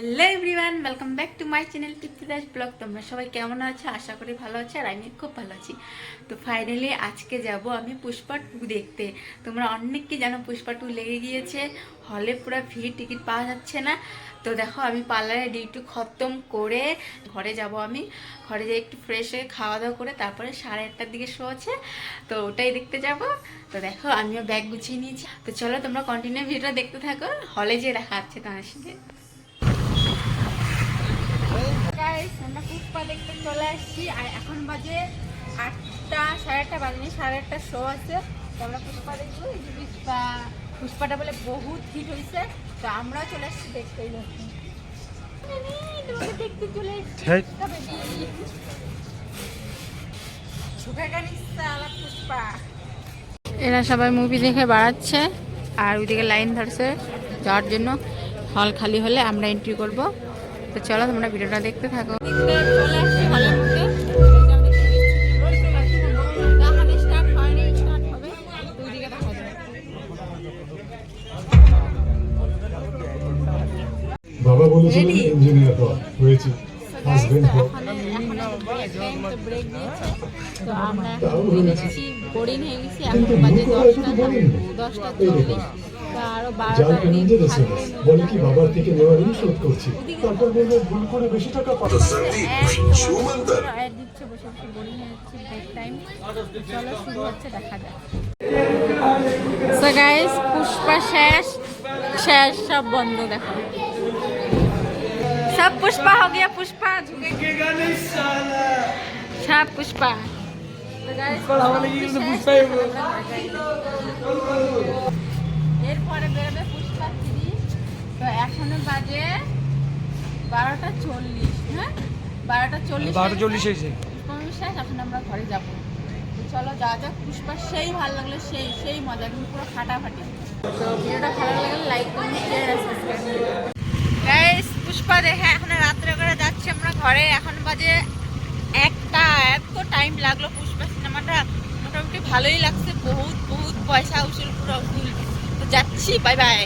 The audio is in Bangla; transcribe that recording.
Hello everyone welcome back to my channel Tippidas vlog তোমরা সবাই কেমন আছো? আশা করি ভালো আছো আর আমি খুব ভালো আছি। তো ফাইনালি আজকে যাব আমি পুষ্পা টু দেখতে। তোমরা অনেককে জানো পুষ্পা টু লেগে গিয়েছে। হলে পুরো ভিড় টিকিট পাওয়া যাচ্ছে না। তো দেখো আমি পার্লারে ডিউটি খতম করে ঘরে যাব আমি। ঘরে যেয়ে একটু ফ্রেশ হয়ে খাওয়া দাওয়া করে তারপরে সাড়ে আটটার দিকে শো আছে। তো ওটাই দেখতে যাব। তো দেখো আমিও ব্যাগ গুছিয়ে নিয়েছি। তো চলো তোমরা কন্টিনিউ ভিডিওটা দেখতে থাকো। হলে যেয়ে দেখা যাচ্ছে তোমার সাথে গাইস আমরা দেখতে চলে আসছি। আর এখন বাজে আটটা সাড়ে আটটা বাজে সাড়ে আটটা শো আছে। তো আমরা পুষ্পা দেখব। এই যে পুষ্পা পুষ্পাটা বলে বহুত হিট হয়েছে তো আমরাও চলে আসছি দেখতে চলে পুষ্পা এরা সবাই মুভি দেখে বাড়াচ্ছে আর ওইদিকে লাইন ধরছে। যাওয়ার জন্য হল খালি হলে আমরা এন্ট্রি করব। তো চলো তোমরা ভিডিওটা দেখতে থাকো। বাবা বলেছিলেন ইঞ্জিনিয়ার হওয়া হয়েছে। হাজবেন্ড হওয়া। তো আমরা এখন হয়ে গেছি এখন বাজে দশটা। দশটা চল্লিশ। আরও বারোটা দিন বলে দিচ্ছে বসে বসে দেখা যাক। গাইস পুষ্পা শেষ শেষ সব বন্ধ দেখো। সব পুষ্পা হো গিয়া পুষ্পা সব পুষ্পা। পুষ্পা এখনও বাজে বারোটা চল্লিশ হ্যাঁ? বারোটা চল্লিশ বারোটা চল্লিশ হয়েছে। শেষ এখন আমরা ঘরে যাব। চলো যা যাক পুষ্পা সেই ভালো লাগল সেই সেই মজা কিন্তু পুরো ফাটাফাটি। তো ভিডিওটা ভালো লাগলে লাইক করুন শেয়ার আর সাবস্ক্রাইব গাইস পুষ্পা দেখে এখন রাত্রে করে যাচ্ছি আমরা ঘরে। এখন বাজে একটা এত টাইম লাগল পুষ্পা সিনেমাটা। মোটামুটি ভালোই লাগছে বহুত বহুত পয়সা উসুল পুরো উসুল। তো যাচ্ছি বাই বাই